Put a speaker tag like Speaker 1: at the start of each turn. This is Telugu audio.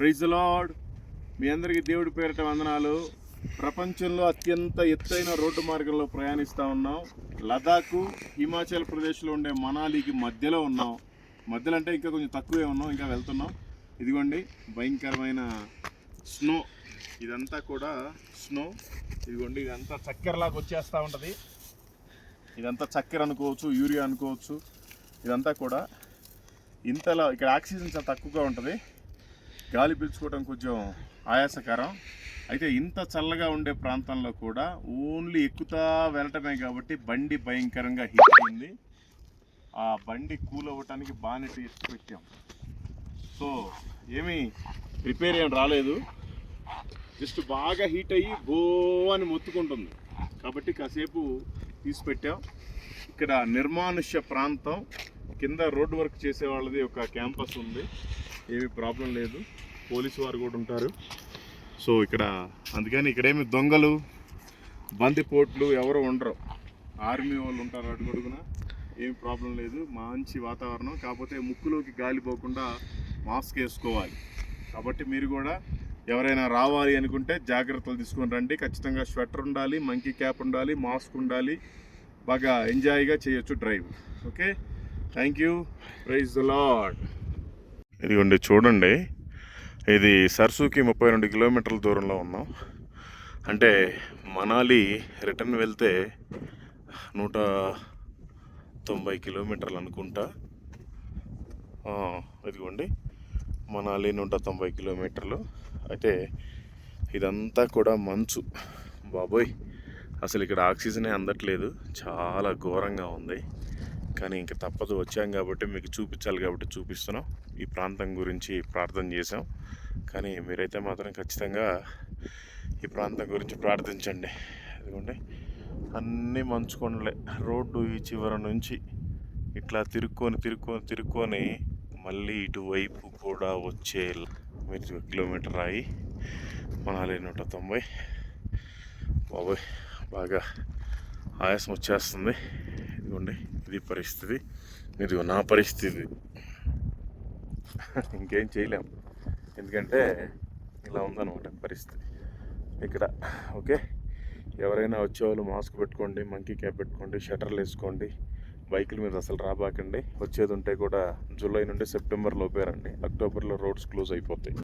Speaker 1: Praise lord. మీ అందరికీ దేవుడి పేరిట వందనాలు. ప్రపంచంలో అత్యంత ఎత్తైన రోడ్డు మార్గంలో ప్రయాణిస్తూ ఉన్నాం. లదాఖ్ హిమాచల్ ప్రదేశ్లో ఉండే మనాలికి మధ్యలో ఉన్నాం. మధ్యలో అంటే ఇంకా కొంచెం తక్కువే ఉన్నాం ఇంకా వెళ్తున్నాం. ఇదిగోండి భయంకరమైన స్నో. ఇదంతా కూడా స్నో. ఇదిగోండి ఇదంతా చక్కెరలాగా వచ్చేస్తూ ఉంటుంది. ఇదంతా చక్కెర అనుకోవచ్చు యూరియా అనుకోవచ్చు. ఇదంతా కూడా ఇంతలా ఇక్కడ ఆక్సిజన్ చాలా తక్కువగా ఉంటుంది. గాలి పీల్చుకోవడం కొంచెం ఆయాసకరం. అయితే ఇంత చల్లగా ఉండే ప్రాంతంలో కూడా ఓన్లీ ఎక్కుతా వెళ్ళటమే కాబట్టి బండి భయంకరంగా హీట్ అయింది. ఆ బండి కూల్ అవ్వటానికి బాగానే టేస్ట్ పెట్టాం. సో ఏమీ రిపేర్ ఏం రాలేదు. జస్ట్ బాగా హీట్ అయ్యి బో అని మొత్తుకుంటుంది. కాబట్టి కాసేపు తీసి పెట్టాం. ఇక్కడ నిర్మానుష్య ప్రాంతం. కింద రోడ్ వర్క్ చేసే వాళ్ళది ఒక క్యాంపస్ ఉంది. ఏమి ప్రాబ్లం లేదు. పోలీసు వారు కూడా ఉంటారు. సో ఇక్కడ అందుకని ఇక్కడేమి దొంగలు బందిపోట్లు ఎవరు ఉండరు. ఆర్మీ వాళ్ళు ఉంటారు అడుగడుగున ఏమి ప్రాబ్లం లేదు. మంచి వాతావరణం. కాకపోతే ముక్కులోకి గాలి పోకుండా మాస్క్ వేసుకోవాలి. కాబట్టి మీరు కూడా ఎవరైనా రావాలి అనుకుంటే జాగ్రత్తలు తీసుకొని రండి. ఖచ్చితంగా స్వెటర్ ఉండాలి మంకీ క్యాప్ ఉండాలి మాస్క్ ఉండాలి. బాగా ఎంజాయ్గా చేయొచ్చు drive. Okay? Thank you praise the lord ఇదిగోండి చూడండి. ఇది సర్సుకి ముప్పై రెండు కిలోమీటర్ల దూరంలో ఉన్నాం. అంటే మనాలి రిటర్న్ వెళ్తే నూట తొంభై కిలోమీటర్లు అనుకుంటా. ఇదిగోండి. మనాలి నూట తొంభై కిలోమీటర్లు. అయితే ఇదంతా కూడా మంచు. బాబోయ్ అసలు ఇక్కడ ఆక్సిజనే అందట్లేదు. చాలా ఘోరంగా ఉంది. కానీ ఇంక తప్పదు. వచ్చాం కాబట్టి మీకు చూపించాలి కాబట్టి చూపిస్తున్నాం. ఈ ప్రాంతం గురించి ప్రార్థన చేసాం కానీ మీరైతే మాత్రం ఖచ్చితంగా ఈ ప్రాంతం గురించి ప్రార్థించండి. ఎందుకంటే అన్నీ మంచు కొండలే రోడ్డు ఈ చివర నుంచి ఇట్లా తిరుక్కొని తిరుక్కొని తిరుక్కొని మళ్ళీ ఇటువైపు కూడా వచ్చే మీరు కిలోమీటర్ రాయి. మనాలి నూట తొంభై. బాబోయ్ బాగా ఆయాసం వచ్చేస్తుంది. ఇదిగోండి ఇది పరిస్థితి. ఇదిగో నా పరిస్థితి. ఇంకేం చేయలేం. ఎందుకంటే ఇలా ఉందన్నమాట పరిస్థితి. ఇక్కడ ఓకే? ఎవరైనా వచ్చేవాళ్ళు మాస్క్ పెట్టుకోండి మంకీ క్యాప్ పెట్టుకోండి షటర్లు వేసుకోండి బైకుల మీద అసలు రాబాకండి. వచ్చేది ఉంటే కూడా జూలై నుండి సెప్టెంబర్ లోపే అక్టోబర్లో రోడ్స్ క్లోజ్ అయిపోతాయి.